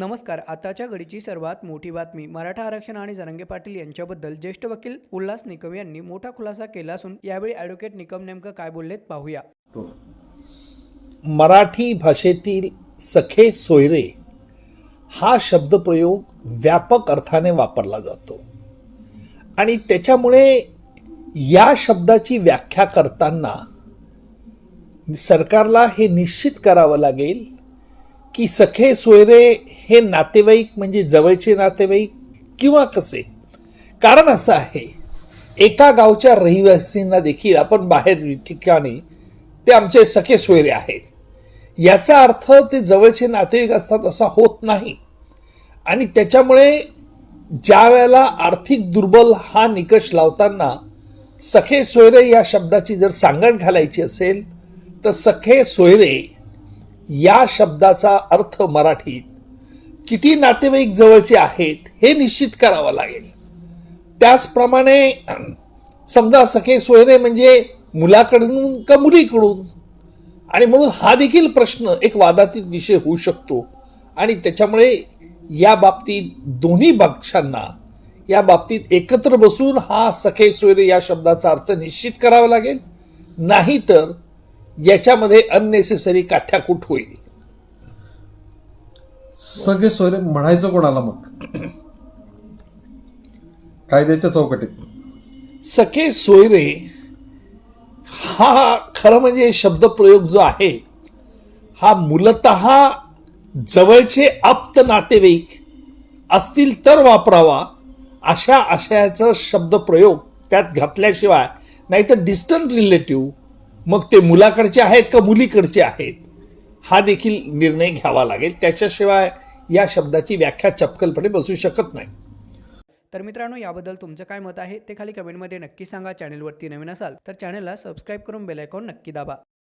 नमस्कार आताच्या घडीची सर्वात मोठी बातमी मराठा आरक्षण आणि जरंगे पाटील यांच्याबद्दल ज्येष्ठ वकील उल्हास निकम यांनी मोठा खुलासा केला असून यावेळी ॲडव्होकेट निकम नेमकं काय बोललेत पाहूया. मराठी भाषेतील सखे सोयरे हा शब्दप्रयोग व्यापक अर्थाने वापरला जातो. आणि त्याच्यामुळे या शब्दाची व्याख्या करताना सरकारला हे निश्चित करावं लागेल की सखे सोयरे हे नातेवाईक म्हणजे जवळचे नातेवाईक किंवा कसे? कारण असं आहे एका गावच्या रहिवासींना देखील आपण बाहेर ठिकाणी ते आमचे सखे सोयरे आहेत. याचा अर्थ ते जवळचे नातेवाईक असतात असा होत नाही. आणि त्याच्यामुळे ज्या वेळेला आर्थिक दुर्बल हा निकष लावताना सखे सोयरे या शब्दाची जर सांगण घालायची असेल तर सखे सोयरे या शब्दाचा अर्थ मराठीत. किती नातेवाईक जवळचे आहेत हे निश्चित करावं लागेल. त्याचप्रमाणे समजा सखे सोयरे म्हणजे मुलाकडून का मुलीकडून? आणि म्हणून हा देखील प्रश्न एक वादातीत विषय होऊ शकतो. आणि त्याच्यामुळे या बाबतीत दोन्ही पक्षांना या बाबतीत एकत्र बसून हा सखे सोयरे या शब्दाचा अर्थ निश्चित करावा लागेल. नाहीतर याच्यामध्ये अननेसेसरी काथ्याकूट होईल. सगळे सोयरे म्हणायचं कोणाला मग? कायद्याच्या चौकटीत. सखे सोयरे हा खरं म्हणजे शब्दप्रयोग जो आहे हा मूलत जवळचे आप्त नातेवाईक असतील तर वापरावा अशा आशयाचा शब्दप्रयोग त्यात घातल्याशिवाय नाहीतर डिस्टंट रिलेटिव्ह मग ते मुलाकडचे आहेत का मुलीकडचे आहेत? हा देखील निर्णय घ्यावा लागेल. त्याच्याशिवाय या शब्दाची व्याख्या चपकलपणे बसू शकत नाही. तर मित्रांनो याबद्दल तुमचं काय मत आहे ते खाली कमेंटमध्ये नक्की सांगा. चॅनलवरती नवीन असाल तर चॅनलला सबस्क्राईब करून बेल आयकॉन नक्की दाबा.